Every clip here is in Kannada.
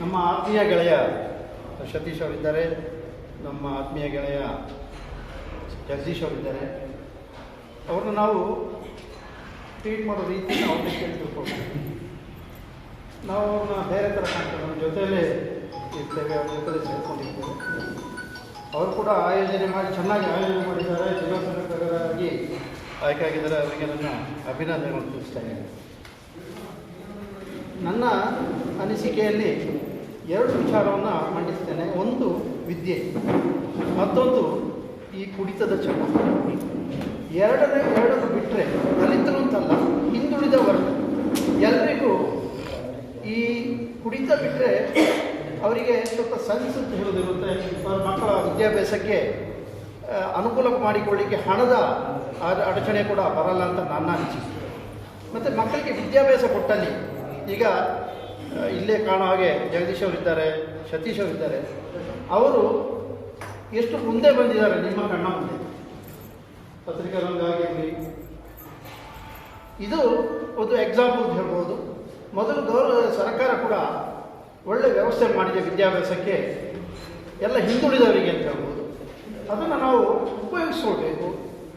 ನಮ್ಮ ಆತ್ಮೀಯ ಗೆಳೆಯ ಸತೀಶ್ ಅವರಿದ್ದಾರೆ, ನಮ್ಮ ಆತ್ಮೀಯ ಗೆಳೆಯ ಜಗದೀಶ್ ಅವರಿದ್ದಾರೆ. ಅವ್ರನ್ನ ನಾವು ಟ್ರೀಟ್ ಮಾಡೋ ರೀತಿ ಅವ್ರನ್ನ ಕೇಳಿ ನಾವು ಅವ್ರನ್ನ ಬೇರೆ ಥರ ಕಾಣ್ತೇವೆ ನಮ್ಮ ಜೊತೆಯಲ್ಲೇ ಇರ್ತೇವೆ, ಅವ್ರ ಜೊತೆಲೇ ಸೇರ್ಕೊಂಡಿರ್ತೇವೆ. ಅವರು ಕೂಡ ಆಯೋಜನೆ ಮಾಡಿ, ಚೆನ್ನಾಗಿ ಆಯೋಜನೆ ಮಾಡಿದ್ದಾರೆ, ಜಿಲ್ಲಾ ಸಂಘಟಕರಾಗಿ ಆಯ್ಕೆಯಾಗಿದ್ದಾರೆ ಅವರಿಗೆ ನನ್ನ ಅಭಿನಂದನೆಗಳನ್ನು ತಿಳಿಸ್ತಾ ನನ್ನ ಅನಿಸಿಕೆಯಲ್ಲಿ ಎರಡು ವಿಚಾರವನ್ನು ಮಂಡಿಸ್ತೇನೆ. ಒಂದು ವಿದ್ಯೆ, ಮತ್ತೊಂದು ಈ ಕುಡಿತದ ಚಟ ಎರಡನೇ, ಎರಡನ್ನು ಬಿಟ್ಟರೆ ದಲಿತರು ಅಂತಲ್ಲ, ಹಿಂದುಳಿದ ವರ್ಗ. ಎಲ್ರಿಗೂ ಈ ಕುಡಿತ ಬಿಟ್ಟರೆ ಅವರಿಗೆ ಸ್ವಲ್ಪ ಸೆನ್ಸ್ ಅಂತ ಹೇಳೋದಿರುತ್ತೆ ಮಕ್ಕಳ ವಿದ್ಯಾಭ್ಯಾಸಕ್ಕೆ ಅನುಕೂಲ ಮಾಡಿಕೊಳ್ಳಿಕ್ಕೆ ಹಣದ ಅಡಚಣೆ ಕೂಡ ಬರಲ್ಲ ಅಂತ ನನ್ನ ಅನಿಸಿಕೆ. ಮತ್ತು ಮಕ್ಕಳಿಗೆ ವಿದ್ಯಾಭ್ಯಾಸ ಕೊಟ್ಟಲ್ಲಿ ಈಗ ಇಲ್ಲೇ ಕಾಣೋ ಹಾಗೆ ಜಗದೀಶ್ ಅವರಿದ್ದಾರೆ ಸತೀಶ್ ಅವರಿದ್ದಾರೆ ಅವರು ಎಷ್ಟು ಮುಂದೆ ಬಂದಿದ್ದಾರೆ ನಿಮ್ಮ ಕಣ್ಣ ಮುಂದೆ? ಪತ್ರಿಕಾ ರಂಗ ಆಗಿರಲಿ ಇದು ಒಂದು ಎಕ್ಸಾಂಪಲ್ ಅಂತ ಹೇಳ್ಬೋದು. ಮೊದಲು ಗೌರವ ಸರ್ಕಾರ ಕೂಡ ಒಳ್ಳೆ ವ್ಯವಸ್ಥೆ ಮಾಡಿದೆ ವಿದ್ಯಾಭ್ಯಾಸಕ್ಕೆ. ಎಲ್ಲ ಹಿಂದುಳಿದವರಿಗೆ ಅಂತ ಹೇಳ್ಬೋದು. ಅದನ್ನು ನಾವು ಉಪಯೋಗಿಸ್ಕೊಳ್ಬೇಕು.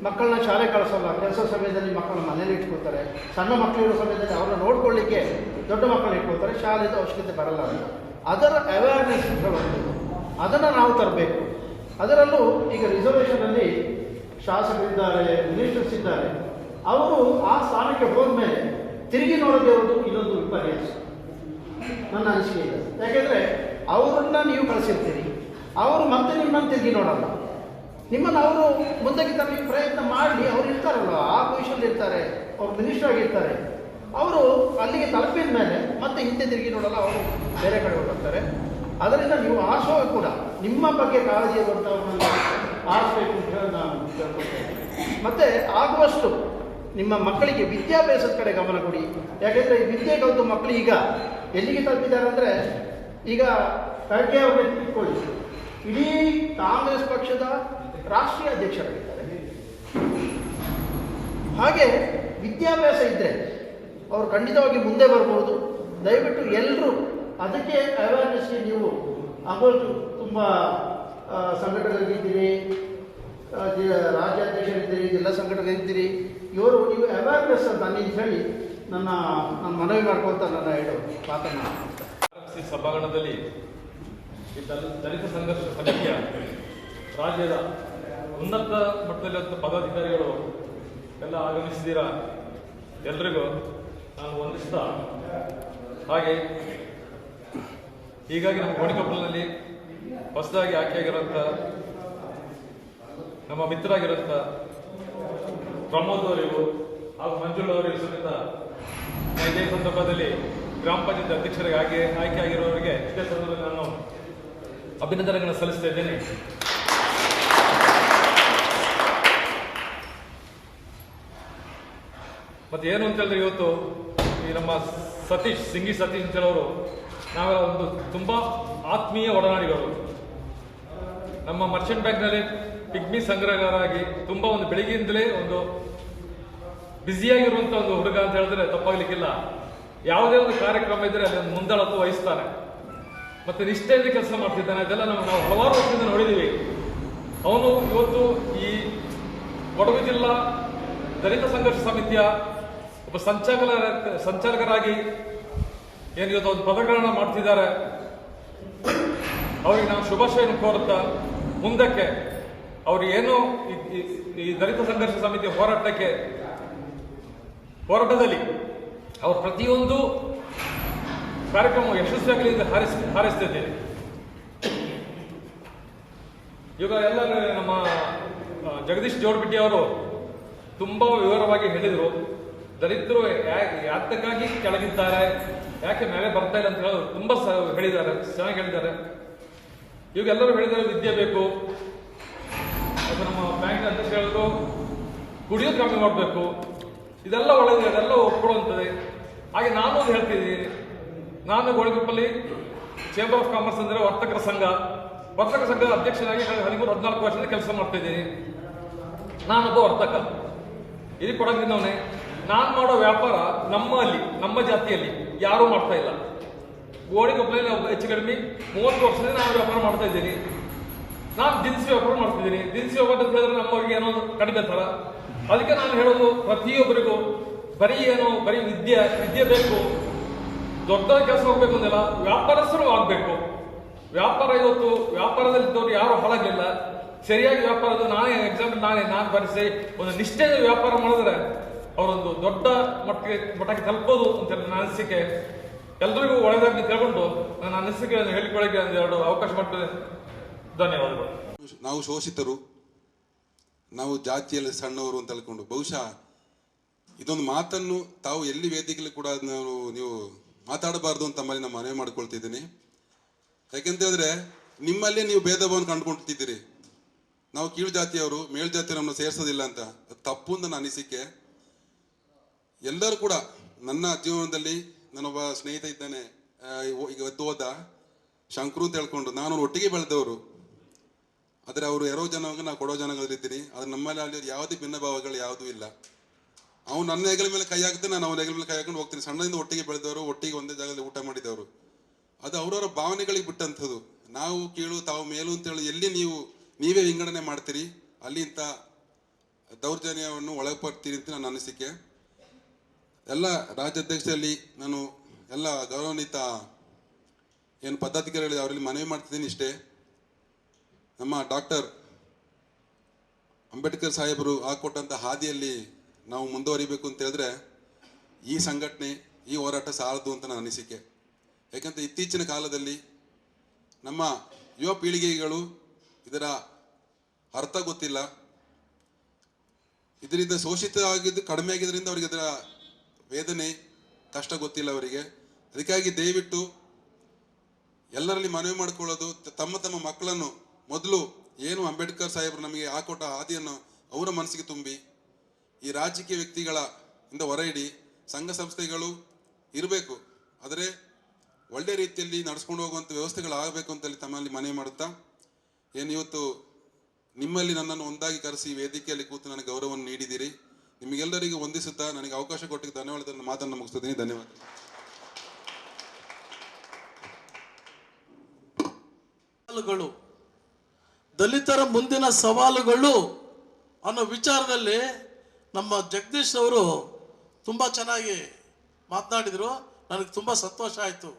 ಮಕ್ಕಳನ್ನ ಶಾಲೆ ಕಳಿಸಲ್ಲ. ಕೆಲಸ ಸಮಯದಲ್ಲಿ ಮಕ್ಕಳನ್ನ ಮನೇಲಿ ಇಟ್ಕೋತಾರೆ ಸಣ್ಣ ಮಕ್ಕಳಿರೋ ಸಮಯದಲ್ಲಿ ಅವ್ರನ್ನ ನೋಡ್ಕೊಳ್ಳಿಕ್ಕೆ ದೊಡ್ಡ ಮಕ್ಕಳು ಇಟ್ಕೋತಾರೆ ಶಾಲೆದು ಅವಶ್ಯಕತೆ ಬರಲ್ಲ ಅಂತ. ಅದರ ಅವೇರ್ನೆಸ್ ಹೇಳೋದು ಅದನ್ನು ನಾವು ತರಬೇಕು. ಅದರಲ್ಲೂ ಈಗ ರಿಸರ್ವೇಷನಲ್ಲಿ ಶಾಸಕರಿದ್ದಾರೆ ಮಿನಿಸ್ಟರ್ಸ್ ಇದ್ದಾರೆ ಅವರು ಆ ಸ್ಥಾನಕ್ಕೆ ಹೋದ ಮೇಲೆ ತಿರುಗಿ ನೋಡದೇ ಇರೋದು ಇನ್ನೊಂದು ವಿಪರ್ಯಾಸ ನನ್ನ ಅನಿಸಿಕೆ ಇದೆ. ಯಾಕೆಂದರೆ ಅವರನ್ನ ನೀವು ಕಳಿಸಿರ್ತೀರಿ. ಅವರು ಮತ್ತೆ ನಿಮ್ಮನ್ನು ತಿರುಗಿ ನೋಡಲ್ಲ. ನಿಮ್ಮನ್ನು ಅವರು ಮುಂದಕ್ಕೆ ತರಲಿಕ್ಕೆ ಪ್ರಯತ್ನ ಮಾಡಿ ಅವ್ರು ಇರ್ತಾರಲ್ಲ ಆ ಪೊಸಿಷನ್ ಇರ್ತಾರೆ. ಅವ್ರು ಮಿನಿಸ್ಟರ್ ಆಗಿರ್ತಾರೆ. ಅವರು ಅಲ್ಲಿಗೆ ತಲುಪಿದ ಮೇಲೆ ಮತ್ತೆ ಹಿಂದೆ ತಿರುಗಿ ನೋಡಲ್ಲ, ಅವರು ಬೇರೆ ಕಡೆ ಹೋಗ್ತಾರೆ ಅದರಿಂದ ನೀವು ಆಶೋ ಕೂಡ ನಿಮ್ಮ ಬಗ್ಗೆ ಕಾಳಜಿ ಇರುವಂಥವ್ರನ್ನ ಆರಿಸ್ಬೇಕು ಅಂತ ಹೇಳಿ ನಾನು ಕೇಳ್ಕೊಳ್ತೇನೆ ಮತ್ತೆ ಆಗುವಷ್ಟು ನಿಮ್ಮ ಮಕ್ಕಳಿಗೆ ವಿದ್ಯಾಭ್ಯಾಸದ ಕಡೆ ಗಮನ ಕೊಡಿ. ಯಾಕೆಂದರೆ ಈ ವಿದ್ಯೆ ಕಲಿತು ಮಕ್ಕಳು ಈಗ ಎಲ್ಲಿಗೆ ತಲುಪಿದ್ದಾರೆ ಅಂದರೆ ಈಗ ಖರ್ಗೆ ಅವರನ್ನು ಇಟ್ಕೊಳ್ಳಿ. ಇಡೀ ಕಾಂಗ್ರೆಸ್ ಪಕ್ಷದ ರಾಷ್ಟ್ರೀಯ ಅಧ್ಯಕ್ಷರಾಗಿದ್ದಾರೆ. ಹಾಗೆ ವಿದ್ಯಾಭ್ಯಾಸ ಇದ್ದರೆ ಅವರು ಖಂಡಿತವಾಗಿ ಮುಂದೆ ಬರ್ಬೋದು. ದಯವಿಟ್ಟು ಎಲ್ಲರೂ ಅದಕ್ಕೆ ಅವೇರ್ನೆಸ್ಗೆ ನೀವು ಆಗೋದು ತುಂಬ ಸಂಘಟನೆಗಳಿದ್ದೀರಿ ರಾಜ್ಯಾಧ್ಯಕ್ಷರಿದ್ದೀರಿ, ಜಿಲ್ಲಾ ಸಂಘಟನೆಗಳಿದ್ದೀರಿ ಇವರು ನೀವು ಅವೇರ್ನೆಸ್ ಅಂತ ಹೇಳಿ ನನ್ನ ನನ್ನ ಮನವಿ ಮಾಡ್ಕೊಳ್ತಾ ನನ್ನ ಹೇಳು ಮಾತನ್ನು ಸಭಾಂಗಣದಲ್ಲಿ ದಲಿತ ಸಂಘರ್ಷ ಸಮಿತಿಯ ರಾಜ್ಯದ ಉನ್ನತ ಮಟ್ಟದಲ್ಲಿರುವಂಥ ಪದಾಧಿಕಾರಿಗಳು ಎಲ್ಲ ಆಗಮಿಸಿದ್ದೀರಾ? ಎಲ್ರಿಗೂ ನಾನು ವಂದಿಸ್ತಾ ಹಾಗೆ ಹೀಗಾಗಿ ನಮ್ಮ ಗೋಣಿಕೊಪ್ಪಲಿನಲ್ಲಿ ಹೊಸದಾಗಿ ಆಯ್ಕೆಯಾಗಿರೋಂಥ ನಮ್ಮ ಮಿತ್ರರಾಗಿರೋಂಥ ಪ್ರಮೋದ್ ಅವರಿಗೂ ಹಾಗೂ ಮಂಜುಳ ಅವರಿಗೂ ಸಮೇತ ಇದೇ ಸಂದರ್ಭದಲ್ಲಿ ಗ್ರಾಮ ಪಂಚಾಯತ್ ಅಧ್ಯಕ್ಷರಿಗೆ ಆಯ್ಕೆ ಆಯ್ಕೆ ಆಗಿರುವವರಿಗೆ ಇದೇ ಸಂದರ್ಭದಲ್ಲಿ ನಾನು ಅಭಿನಂದನೆಗಳನ್ನು ಸಲ್ಲಿಸ್ತಾ ಇದ್ದೇನೆ. ಮತ್ತೆ ಏನು ಅಂತ ಹೇಳಿದ್ರೆ ಇವತ್ತು ಈ ನಮ್ಮ ಸತೀಶ್, ಸಿಂಗಿ ಸತೀಶ್ ಅಂತ ಹೇಳೋರು ನಾವೆಲ್ಲ ಒಂದು ತುಂಬ ಆತ್ಮೀಯ ಒಡನಾಡಿಗಳು ನಮ್ಮ ಮರ್ಚೆಂಟ್ ಬ್ಯಾಂಕ್ನಲ್ಲಿ ಪಿಗ್ಮಿ ಸಂಗ್ರಹಗಾರಾಗಿ ತುಂಬ ಒಂದು ಬೆಳಿಗ್ಗೆಯಿಂದಲೇ ಒಂದು ಬ್ಯುಸಿಯಾಗಿರುವಂಥ ಒಂದು ಹುಡುಗ ಅಂತ ಹೇಳಿದ್ರೆ ತಪ್ಪಾಗ್ಲಿಕ್ಕಿಲ್ಲ. ಯಾವುದೇ ಒಂದು ಕಾರ್ಯಕ್ರಮ ಇದ್ರೆ ಅಲ್ಲಿ ಒಂದು ವಹಿಸ್ತಾನೆ. ಮತ್ತೆ ನಿಷ್ಠೆಯಿಂದ ಕೆಲಸ ಮಾಡ್ತಿದ್ದಾನೆ. ಅದೆಲ್ಲ ನಾವು ನಾವು ಹಲವಾರು ವರ್ಷದಿಂದ ನೋಡಿದ್ದೀವಿ ಅವನು ಇವತ್ತು ಈ ಕೊಡಗು ಜಿಲ್ಲಾ ದಲಿತ ಸಂಘರ್ಷ ಸಮಿತಿಯ ಒಬ್ಬ ಸಂಚಾಲಕ, ಸಂಚಾಲಕರಾಗಿ ಏನು ಇವತ್ತು ಒಂದು ಪದಗಳನ್ನು ಮಾಡ್ತಿದ್ದಾರೆ. ಅವರಿಗೆ ನಾವು ಶುಭಾಶಯವನ್ನು ಕೋರುತ್ತಾ, ಮುಂದಕ್ಕೆ ಅವರು ಏನು ಈ ದಲಿತ ಸಂಘರ್ಷ ಸಮಿತಿ ಹೋರಾಟಕ್ಕೆ, ಹೋರಾಟದಲ್ಲಿ ಅವರು ಪ್ರತಿಯೊಂದು ಕಾರ್ಯಕ್ರಮ ಯಶಸ್ವಿಯಾಗಲಿ ಎಂದು ಹಾರೈಸ್, ಹಾರೈಸ್ತಿದ್ದೇನೆ. ಇವಾಗ ಎಲ್ಲ ನಮ್ಮ ಜಗದೀಶ್ ಜೋಡ್ಬಿಟ್ಟಿ ಅವರು ತುಂಬಾ ವಿವರವಾಗಿ ಹೇಳಿದರು. ದಲಿತರು ಯಾತಕ್ಕಾಗಿ ಕೆಳಗಿದ್ದಾರೆ? ಯಾಕೆ ಮೇಲೆ ಬರ್ತಾ ಇಲ್ಲ ಅಂತ ಹೇಳಿ ತುಂಬಾ ಹೇಳಿದ್ದಾರೆ, ಚೆನ್ನಾಗಿ ಹೇಳಿದ್ದಾರೆ. ಇವಾಗ ಎಲ್ಲರೂ ಹೇಳಿದ್ದಾರೆ ವಿದ್ಯೆ ಬೇಕು. ನಮ್ಮ ಬ್ಯಾಂಕ್ ಅಂತ ಹೇಳಿದ್ರು ಕುಡಿಯೋದು ಕಮ್ಮಿ ಮಾಡಬೇಕು. ಇದೆಲ್ಲ ಒಳ್ಳೆಯದು ಅದೆಲ್ಲ ಒಪ್ಕೊಳ್ಳುವಂಥದ್ದು. ಹಾಗೆ ನಾನು ಒಂದು ಹೇಳ್ತಿದ್ದೀನಿ. ನಾನು ಗೋಳಗುಪ್ಪಲ್ಲಿ ಚೇಂಬರ್ ಆಫ್ ಕಾಮರ್ಸ್ ಅಂದರೆ ವರ್ತಕರ ಸಂಘ. ವರ್ತಕರ ಸಂಘದ ಅಧ್ಯಕ್ಷನಾಗಿ ಹದಿಮೂರು, ಹದಿನಾಲ್ಕು ವರ್ಷದಿಂದ ಕೆಲಸ ಮಾಡ್ತಿದ್ದೀನಿ. ನಾನು ನಾನೊಬ್ಬ ವರ್ತಕ. ಇಲ್ಲಿ ಕೊಡಗಿನವನೇ. ನಾನು ಮಾಡೋ ವ್ಯಾಪಾರ ನಮ್ಮಲ್ಲಿ, ನಮ್ಮ ಜಾತಿಯಲ್ಲಿ ಯಾರೂ ಮಾಡ್ತಾ ಇಲ್ಲ. ಗೋಡೆ ಕೊಪ್ಪಲಲ್ಲಿ ಹೆಚ್ಚು ಕಡಿಮೆ, ಮೂವತ್ತು ವರ್ಷದಿಂದ ನಾನು ವ್ಯಾಪಾರ ಮಾಡ್ತಾ ಇದ್ದೀನಿ. ನಾನು ದಿನಸಿ ವ್ಯಾಪಾರ ಮಾಡ್ತಿದ್ದೀನಿ. ದಿನಸಿ ವ್ಯಾಪಾರ ಅಂತ ಹೇಳಿದ್ರೆ ನಮ್ಮವರಿಗೆ ಏನೋ ಕಡಿಮೆ ತರ ಅದಕ್ಕೆ ನಾನು ಹೇಳೋದು, ಪ್ರತಿಯೊಬ್ಬರಿಗೂ ಬರೀ ಏನು, ಬರೀ ವಿದ್ಯೆ ವಿದ್ಯೆ ಬೇಕು. ದೊಡ್ಡ ಕೆಲಸ ಹೋಗ್ಬೇಕು ಅಂದಿಲ್ಲ ವ್ಯಾಪಾರಸ್ಥರು ಆಗಬೇಕು. ವ್ಯಾಪಾರ ಇವತ್ತು ವ್ಯಾಪಾರದಲ್ಲಿ ಇದ್ದವ್ರು ಯಾರು ಹಾಳಾಗಲಿಲ್ಲ ಸರಿಯಾಗಿ ವ್ಯಾಪಾರದ ನಾನೇ ಎಕ್ಸಾಂಪಲ್ ನಾನೇ, ನಾನು ಬರೆಸಿ, ಒಂದು ನಿಷ್ಠೆಯ ವ್ಯಾಪಾರ ಮಾಡಿದ್ರೆ ಅವರೊಂದು ದೊಡ್ಡ ಮಟ್ಟಿಗೆ, ಮಟ್ಟಕ್ಕೆ ತಲುಪೋದು ಅಂತ ನನ್ನ ಅನಿಸಿಕೆ. ಎಲ್ರಿಗೂ ಒಳಗಾಗಿ ತಿಳ್ಕೊಂಡು ನನ್ನ ಅನಿಸಿಕೆಯನ್ನು ಹೇಳಿಕೊಳ್ಳಿಕ್ಕೆ ಒಂದು ಎರಡು ಅವಕಾಶ ಮಾಡ್ತೇನೆ ಧನ್ಯವಾದಗಳು. ನಾವು ಶೋಷಿತರು. ನಾವು ಜಾತಿಯಲ್ಲಿ ಸಣ್ಣವರು ಅಂತ ಹೇಳ್ಕೊಂಡು ಬಹುಶಃ ಇದೊಂದು ಮಾತನ್ನು ತಾವು ಎಲ್ಲಿ ವೇದಿಕೆಯಲ್ಲಿ ಕೂಡ ನಾವು, ನೀವು ಮಾತಾಡಬಾರ್ದು ಅಂತ ತಮ್ಮಲ್ಲಿ ನಾನು ಮನವಿ ಮಾಡ್ಕೊಳ್ತಿದ್ದೀನಿ. ಯಾಕೆಂತ ಹೇಳಿದ್ರೆ ನಿಮ್ಮಲ್ಲೇ ನೀವು ಭೇದ ಭಾವನ ಕಂಡುಕೊಳ್ತಿದ್ದೀರಿ ನಾವು ಕೀಳು ಜಾತಿಯವರು, ಮೇಲ್ ಜಾತಿಯವರು ನಮ್ಮನ್ನು ಸೇರಿಸೋದಿಲ್ಲ ಅಂತ. ತಪ್ಪು ಅಂತ ನನ್ನ ಅನಿಸಿಕೆ. ಎಲ್ಲರೂ ಕೂಡ ನನ್ನ ಜೀವನದಲ್ಲಿ ನನ್ನೊಬ್ಬ ಸ್ನೇಹಿತ ಇದ್ದಾನೆ. ಈಗ ಹೋದ ಶಂಕರು ಅಂತ ಹೇಳ್ಕೊಂಡು ನಾನು ಒಟ್ಟಿಗೆ ಬೆಳೆದವರು. ಆದರೆ ಅವರು ಎರೋ ಜನವಾಗ ನಾವು ಕೊಡೋ ಜನಗಳಿದ್ದೀನಿ ಆದರೆ ನಮ್ಮಲ್ಲಿ ಅಲ್ಲಿ ಯಾವುದೇ ಭಿನ್ನ ಭಾವಗಳು ಯಾವುದೂ ಇಲ್ಲ. ಅವ್ನು ನನ್ನ ಹೆಗಲ ಮೇಲೆ ಕೈ ಹಾಕ್ತಾನೆ ನಾನು ಅವನ ಹೆಗಲ ಮೇಲೆ ಕೈ ಹಾಕೊಂಡು ಹೋಗ್ತೀನಿ. ಸಣ್ಣದಿಂದ ಒಟ್ಟಿಗೆ ಬೆಳೆದವರು, ಒಟ್ಟಿಗೆ ಒಂದೇ ಜಾಗದಲ್ಲಿ ಊಟ ಮಾಡಿದವರು. ಅದು ಅವರವರ ಭಾವನೆಗಳಿಗೆ ಬಿಟ್ಟಂಥದ್ದು. ನಾವು ಕೀಳು, ತಾವು ಮೇಲು ಅಂತೇಳಿ ಎಲ್ಲಿ ನೀವು, ನೀವೇ ವಿಂಗಡಣೆ ಮಾಡ್ತೀರಿ? ಅಲ್ಲಿ ಇಂಥ ದೌರ್ಜನ್ಯವನ್ನು ಒಳಪಡ್ತೀರಿ ಅಂತ ನನ್ನ ಅನಿಸಿಕೆ. ಎಲ್ಲ ರಾಜ್ಯಾಧ್ಯಕ್ಷರಲ್ಲಿ ನಾನು ಎಲ್ಲ ಗೌರವಾನ್ವಿತ ಏನು ಪದಾಧಿಕಾರಿಗಳಿದೆ ಅವರಲ್ಲಿ ಮನವಿ ಮಾಡ್ತಿದ್ದೀನಿ ಇಷ್ಟೇ. ನಮ್ಮ ಡಾಕ್ಟರ್ ಅಂಬೇಡ್ಕರ್ ಸಾಹೇಬರು ಹಾಕೊಟ್ಟಂಥ ಹಾದಿಯಲ್ಲಿ ನಾವು ಮುಂದುವರಿಬೇಕು ಅಂತ ಹೇಳಿದ್ರೆ ಈ ಸಂಘಟನೆ, ಈ ಹೋರಾಟ ಸಾಲದು ಅಂತ ನನ್ನ ಅನಿಸಿಕೆ. ಯಾಕಂತ ಇತ್ತೀಚಿನ ಕಾಲದಲ್ಲಿ ನಮ್ಮ ಯುವ ಪೀಳಿಗೆಗಳು ಇದರ ಅರ್ಥ ಗೊತ್ತಿಲ್ಲ. ಇದರಿಂದ ಶೋಷಿತ ಆಗಿದ್ದು ಕಡಿಮೆ ಆಗಿದ್ದರಿಂದ ಅವ್ರಿಗೆ ಇದರ ವೇದನೆ, ಕಷ್ಟ ಗೊತ್ತಿಲ್ಲ ಅವರಿಗೆ. ಅದಕ್ಕಾಗಿ ದಯವಿಟ್ಟು ಎಲ್ಲರಲ್ಲಿ ಮನವಿ ಮಾಡ್ಕೊಳ್ಳೋದು ತಮ್ಮ ತಮ್ಮ ಮಕ್ಕಳನ್ನು ಮೊದಲು ಏನು ಅಂಬೇಡ್ಕರ್ ಸಾಹೇಬರು ನಮಗೆ ಹಾಕೊಟ್ಟ ಹಾದಿಯನ್ನು ಅವರ ಮನಸ್ಸಿಗೆ ತುಂಬಿ, ಈ ರಾಜಕೀಯ ವ್ಯಕ್ತಿಗಳ ಇಂದ ಹೊರ ಇಡಿ ಸಂಘ ಸಂಸ್ಥೆಗಳು ಇರಬೇಕು. ಆದರೆ ಒಳ್ಳೆ ರೀತಿಯಲ್ಲಿ ನಡೆಸ್ಕೊಂಡು ಹೋಗುವಂಥ ವ್ಯವಸ್ಥೆಗಳಾಗಬೇಕು ಅಂತಲ್ಲಿ ತಮ್ಮಲ್ಲಿ ಮನವಿ ಮಾಡುತ್ತಾ, ಏನು ಇವತ್ತು ನಿಮ್ಮಲ್ಲಿ ನನ್ನನ್ನು ಒಂದಾಗಿ ಕರೆಸಿ ವೇದಿಕೆಯಲ್ಲಿ ಕೂತು ನನಗೆ ಗೌರವವನ್ನು ನೀಡಿದ್ದೀರಿ. ನಿಮಗೆಲ್ಲರಿಗೂ ವಂದಿಸುತ್ತಾ ನನಗೆ ಅವಕಾಶ ಕೊಟ್ಟಿಗೆ ಧನ್ಯವಾದ ಮಾತನ್ನು ಮುಗಿಸ್ತಿದ್ದೀನಿ. ಧನ್ಯವಾದ. ಸವಾಲುಗಳು, ದಲಿತರ ಮುಂದಿನ ಸವಾಲುಗಳು ಅನ್ನೋ ವಿಚಾರದಲ್ಲಿ ನಮ್ಮ ಜಗದೀಶ್ ಅವರು ತುಂಬ ಚೆನ್ನಾಗಿ ಮಾತನಾಡಿದರು. ನನಗೆ ತುಂಬ ಸಂತೋಷ ಆಯಿತು.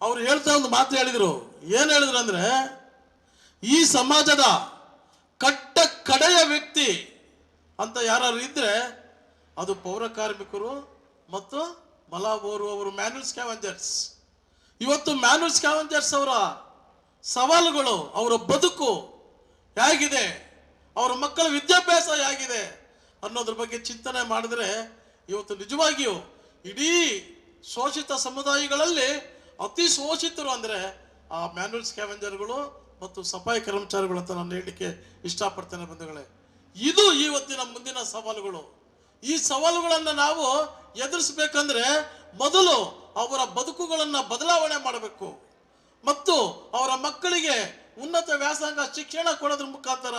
ಅವ್ರು ಹೇಳ್ತಾ ಒಂದು ಮಾತು ಹೇಳಿದರು. ಏನು ಹೇಳಿದ್ರು ಅಂದರೆ, ಈ ಸಮಾಜದ ಕಟ್ಟ ಕಡೆಯ ವ್ಯಕ್ತಿ ಅಂತ ಯಾರು ಇದ್ರೆ ಅದು ಪೌರ ಕಾರ್ಮಿಕರು ಮತ್ತು ಮಲ ಓರುವವರು ಮ್ಯಾನ್ಯಲ್ ಸ್ಕ್ಯಾವೆಂಜರ್ಸ್. ಇವತ್ತು ಮ್ಯಾನ್ಯಲ್ ಸ್ಕ್ಯಾವೆಂಜರ್ಸ್ ಅವರ ಸವಾಲುಗಳು, ಅವರ ಬದುಕು ಹೇಗಿದೆ, ಅವರ ಮಕ್ಕಳ ವಿದ್ಯಾಭ್ಯಾಸ ಹೇಗಿದೆ ಅನ್ನೋದ್ರ ಬಗ್ಗೆ ಚಿಂತನೆ ಮಾಡಿದ್ರೆ ಇವತ್ತು ನಿಜವಾಗಿಯೂ ಇಡೀ ಶೋಷಿತ ಸಮುದಾಯಗಳಲ್ಲಿ ಅತಿ ಶೋಷಿತರು ಅಂದರೆ ಆ ಮ್ಯಾನ್ಯಲ್ ಸ್ಕ್ಯಾವೆಂಜರ್ಗಳು ಮತ್ತು ಸಫಾಯಿ ಕರ್ಮಚಾರಿಗಳು ಅಂತ ನಾನು ಹೇಳಲಿಕ್ಕೆ ಇಷ್ಟಪಡ್ತೇನೆ ಬಂಧುಗಳೇ. ಇದು ಇವತ್ತಿನ ಮುಂದಿನ ಸವಾಲುಗಳು. ಈ ಸವಾಲುಗಳನ್ನು ನಾವು ಎದುರಿಸಬೇಕಂದ್ರೆ ಮೊದಲು ಅವರ ಬದುಕುಗಳನ್ನು ಬದಲಾವಣೆ ಮಾಡಬೇಕು. ಮತ್ತು ಅವರ ಮಕ್ಕಳಿಗೆ ಉನ್ನತ ವ್ಯಾಸಂಗ ಶಿಕ್ಷಣ ಕೊಡೋದ್ರ ಮುಖಾಂತರ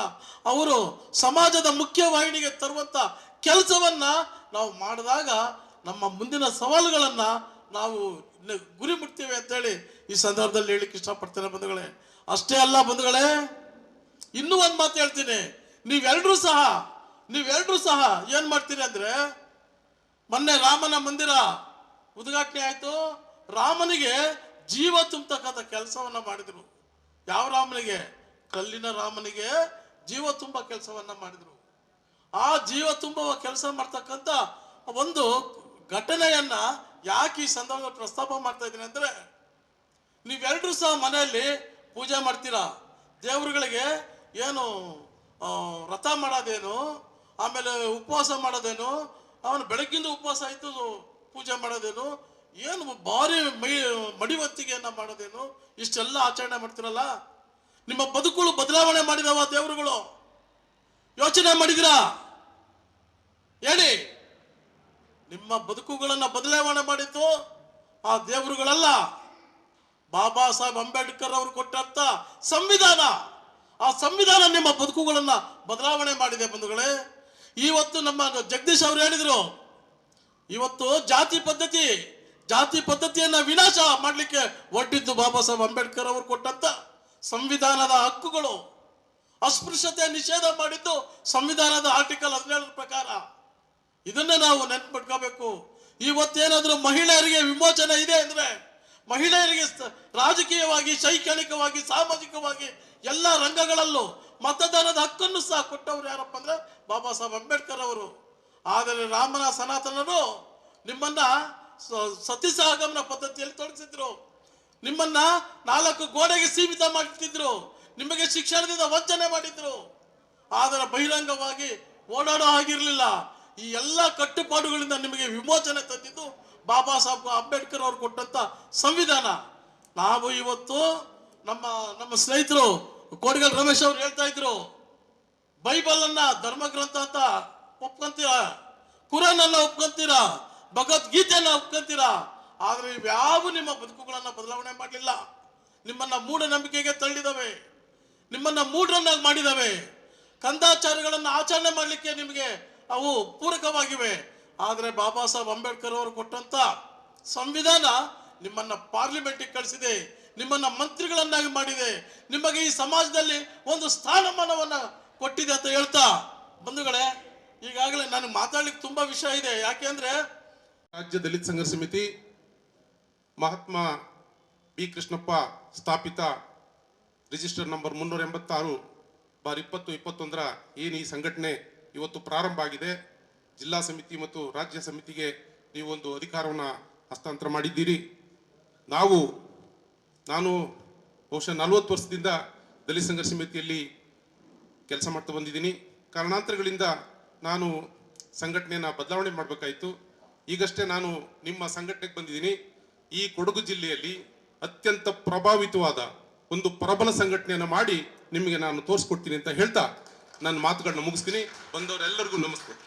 ಅವರು ಸಮಾಜದ ಮುಖ್ಯವಾಹಿನಿಗೆ ತರುವಂತ ಕೆಲಸವನ್ನ ನಾವು ಮಾಡಿದಾಗ ನಮ್ಮ ಮುಂದಿನ ಸವಾಲುಗಳನ್ನು ನಾವು ಗುರಿ ಮುಟ್ತೀವಿ ಅಂತೇಳಿ ಈ ಸಂದರ್ಭದಲ್ಲಿ ಹೇಳಿಕ್ಕೆ ಇಷ್ಟಪಡ್ತೇನೆ ಬಂಧುಗಳೇ. ಅಷ್ಟೇ ಅಲ್ಲ ಬಂಧುಗಳೇ, ಇನ್ನೂ ಒಂದು ಮಾತು ಹೇಳ್ತೀನಿ. ನೀವೆಲ್ಲರೂ ಸಹ ನೀವೆಲ್ಲರೂ ಸಹ ಏನ್ ಮಾಡ್ತೀರಿ ಅಂದ್ರೆ, ಮೊನ್ನೆ ರಾಮನ ಮಂದಿರ ಉದ್ಘಾಟನೆ ಆಯ್ತು. ರಾಮನಿಗೆ ಜೀವ ತುಂಬತಕ್ಕಂಥ ಕೆಲಸವನ್ನ ಮಾಡಿದ್ರು. ಯಾವ ರಾಮನಿಗೆ? ಕಲ್ಲಿನ ರಾಮನಿಗೆ ಜೀವ ತುಂಬ ಕೆಲಸವನ್ನ ಮಾಡಿದ್ರು. ಆ ಜೀವ ತುಂಬುವ ಕೆಲಸ ಮಾಡ್ತಕ್ಕಂಥ ಒಂದು ಘಟನೆಯನ್ನ ಯಾಕೆ ಈ ಸಂದರ್ಭದಲ್ಲಿ ಪ್ರಸ್ತಾಪ ಮಾಡ್ತಾ ಇದ್ದೀನಿ ಅಂದ್ರೆ ನೀವೆಲ್ಲರೂ ಸಹ ಮನೆಯಲ್ಲಿ ಪೂಜೆ ಮಾಡ್ತೀರಾ? ದೇವರುಗಳಿಗೆ ಏನು ವ್ರತ ಮಾಡೋದೇನು? ಆಮೇಲೆ ಉಪವಾಸ ಮಾಡೋದೇನು? ಅವನು ಬೆಳಗ್ಗಿಂದ ಉಪವಾಸ ಆಯ್ತು ಪೂಜೆ ಮಾಡೋದೇನು? ಏನು ಭಾರಿ ಮೈ ಮಡಿವತ್ತಿಗೆಯನ್ನ ಮಾಡೋದೇನು? ಇಷ್ಟೆಲ್ಲ ಆಚರಣೆ ಮಾಡ್ತಿರಲ್ಲ? ನಿಮ್ಮ ಬದುಕುಗಳು ಬದಲಾವಣೆ ಮಾಡಿದವ ದೇವರುಗಳು. ಯೋಚನೆ ಮಾಡಿದಿರಾ? ಹೇಳಿ. ನಿಮ್ಮ ಬದುಕುಗಳನ್ನ ಬದಲಾವಣೆ ಮಾಡಿದ್ದು ಆ ದೇವರುಗಳಲ್ಲ. ಬಾಬಾ ಸಾಹೇಬ್ ಅಂಬೇಡ್ಕರ್ ಅವರು ಕೊಟ್ಟಂತ ಸಂವಿಧಾನ. ಆ ಸಂವಿಧಾನ ನಿಮ್ಮ ಬದುಕುಗಳನ್ನ ಬದಲಾವಣೆ ಮಾಡಿದೆ ಬಂಧುಗಳೇ. ಇವತ್ತು ನಮ್ಮ ಜಗದೀಶ್ ಅವರು ಹೇಳಿದ್ರು, ಇವತ್ತು ಜಾತಿ ಪದ್ಧತಿ, ಜಾತಿ ಪದ್ಧತಿಯನ್ನ ವಿನಾಶ ಮಾಡಲಿಕ್ಕೆ ಒಡ್ಡಿದ್ದು ಬಾಬಾ ಸಾಹೇಬ್ ಅಂಬೇಡ್ಕರ್ ಅವರು ಕೊಟ್ಟಂತ ಸಂವಿಧಾನದ ಹಕ್ಕುಗಳು. ಅಸ್ಪೃಶ್ಯತೆ ನಿಷೇಧ ಮಾಡಿದ್ದು ಸಂವಿಧಾನದ ಆರ್ಟಿಕಲ್ ಹದಿನೇಳರ ಪ್ರಕಾರ. ಇದನ್ನೇ ನಾವು ನೆನ್ಪಿಟ್ಕೋಬೇಕು. ಇವತ್ತೇನಾದ್ರೂ ಮಹಿಳೆಯರಿಗೆ ವಿಮೋಚನೆ ಇದೆ ಅಂದ್ರೆ ಮಹಿಳೆಯರಿಗೆ ರಾಜಕೀಯವಾಗಿ, ಶೈಕ್ಷಣಿಕವಾಗಿ, ಸಾಮಾಜಿಕವಾಗಿ ಎಲ್ಲ ರಂಗಗಳಲ್ಲೂ ಮತದಾನದ ಹಕ್ಕನ್ನು ಸಹ ಕೊಟ್ಟವರು ಯಾರಪ್ಪ ಅಂದ್ರೆ ಬಾಬಾ ಸಾಹೇಬ್ ಅಂಬೇಡ್ಕರ್ ಅವರು. ಆದರೆ ರಾಮನ ಸನಾತನರು ನಿಮ್ಮನ್ನ ಸತಿ ಸಹಗಮನ ಪದ್ಧತಿಯಲ್ಲಿ ತೊಡಗಿಸಿದ್ರು. ನಿಮ್ಮನ್ನ ನಾಲ್ಕು ಗೋಡೆಗೆ ಸೀಮಿತ ಮಾಡ್ತಿದ್ರು ನಿಮಗೆ ಶಿಕ್ಷಣದಿಂದ ವಂಚನೆ ಮಾಡಿದ್ರು. ಆದರೆ ಬಹಿರಂಗವಾಗಿ ಓಡಾಡೋ ಆಗಿರಲಿಲ್ಲ ಈ ಎಲ್ಲ ಕಟ್ಟುಪಾಡುಗಳಿಂದ ನಿಮಗೆ ವಿಮೋಚನೆ ತಂದಿದ್ದು ಬಾಬಾ ಸಾಹೇಬ್ ಅಂಬೇಡ್ಕರ್ ಅವರು ಕೊಟ್ಟಂತ ಸಂವಿಧಾನ. ನಾವು ಇವತ್ತು ನಮ್ಮ ನಮ್ಮ ಸ್ನೇಹಿತರು ಕೋಡಿಗಲ್ ರಮೇಶ್ ಅವರು ಹೇಳ್ತಾ ಇದ್ರು ಬೈಬಲ್ ಅನ್ನ ಧರ್ಮಗ್ರಂಥ ಅಂತ ಒಪ್ಕೊಂತೀರಾ ಕುರಾನ್ ಅನ್ನ ಒಪ್ಕೊಂತೀರಾ, ಭಗವದ್ಗೀತೆಯನ್ನ ಒಪ್ಕೊಂತೀರಾ, ಆದ್ರೆ ಇವ್ಯಾವ ನಿಮ್ಮ ಬದುಕುಗಳನ್ನ ಬದಲಾವಣೆ ಮಾಡಲಿಲ್ಲ. ನಿಮ್ಮನ್ನ ಮೂಢನಂಬಿಕೆಗೆ ತಳ್ಳಿದವೆ. ನಿಮ್ಮನ್ನ ಮೂಢರನ್ನಾಗಿ ಮಾಡಿದವೆ. ಕಂದಾಚಾರಗಳನ್ನು ಆಚರಣೆ ಮಾಡಲಿಕ್ಕೆ ನಿಮಗೆ ಅವು ಪೂರಕವಾಗಿವೆ. ಆದರೆ ಬಾಬಾ ಸಾಹೇಬ್ ಅಂಬೇಡ್ಕರ್ ಅವರು ಕೊಟ್ಟಂತ ಸಂವಿಧಾನ ನಿಮ್ಮನ್ನ ಪಾರ್ಲಿಮೆಂಟಿಗೆ ಕಳಿಸಿದೆ. ನಿಮ್ಮನ್ನ ಮಂತ್ರಿಗಳನ್ನಾಗಿ ಮಾಡಿದೆ. ನಿಮಗೆ ಈ ಸಮಾಜದಲ್ಲಿ ಒಂದು ಸ್ಥಾನಮಾನವನ್ನ ಕೊಟ್ಟಿದೆ ಅಂತ ಹೇಳ್ತಾ. ಬಂಧುಗಳೇ, ಈಗಾಗಲೇ ನನಗೆ ಮಾತಾಡ್ಲಿಕ್ಕೆ ತುಂಬಾ ವಿಷಯ ಇದೆ. ಯಾಕೆಂದ್ರೆ ರಾಜ್ಯ ದಲಿತ ಸಂಘ ಸಮಿತಿ ಮಹಾತ್ಮ ಬಿ ಕೃಷ್ಣಪ್ಪ ಸ್ಥಾಪಿತ ರಿಜಿಸ್ಟರ್ ನಂಬರ್ ಮುನ್ನೂರ ಎಂಬತ್ತಾರು ಬಾರ್ ಇಪ್ಪತ್ತು ಇಪ್ಪತ್ತೊಂದರ ಏನು ಈ ಸಂಘಟನೆ ಇವತ್ತು ಪ್ರಾರಂಭ ಆಗಿದೆ. ಜಿಲ್ಲಾ ಸಮಿತಿ ಮತ್ತು ರಾಜ್ಯ ಸಮಿತಿಗೆ ನೀವು ಒಂದು ಅಧಿಕಾರವನ್ನು ಹಸ್ತಾಂತರ ಮಾಡಿದ್ದೀರಿ. ನಾವು ನಾನು ಬಹುಶಃ ನಲವತ್ತು ವರ್ಷದಿಂದ ದಲಿತ ಸಂಘರ್ಷ ಸಮಿತಿಯಲ್ಲಿ ಕೆಲಸ ಮಾಡ್ತಾ ಬಂದಿದ್ದೀನಿ. ಕಾರಣಾಂತರಗಳಿಂದ ನಾನು ಸಂಘಟನೆಯನ್ನು ಬದಲಾವಣೆ ಮಾಡಬೇಕಾಯಿತು. ಈಗಷ್ಟೇ ನಾನು ನಿಮ್ಮ ಸಂಘಟನೆಗೆ ಬಂದಿದ್ದೀನಿ. ಈ ಕೊಡಗು ಜಿಲ್ಲೆಯಲ್ಲಿ ಅತ್ಯಂತ ಪ್ರಭಾವಿತವಾದ ಒಂದು ಪ್ರಬಲ ಸಂಘಟನೆಯನ್ನು ಮಾಡಿ ನಿಮಗೆ ನಾನು ತೋರಿಸ್ಕೊಡ್ತೀನಿ ಅಂತ ಹೇಳ್ತಾ ನನ್ನ ಮಾತುಗಳನ್ನ ಮುಗಿಸ್ತೀನಿ. ಬಂದವರೆಲ್ಲರಿಗೂ ನಮಸ್ಕಾರ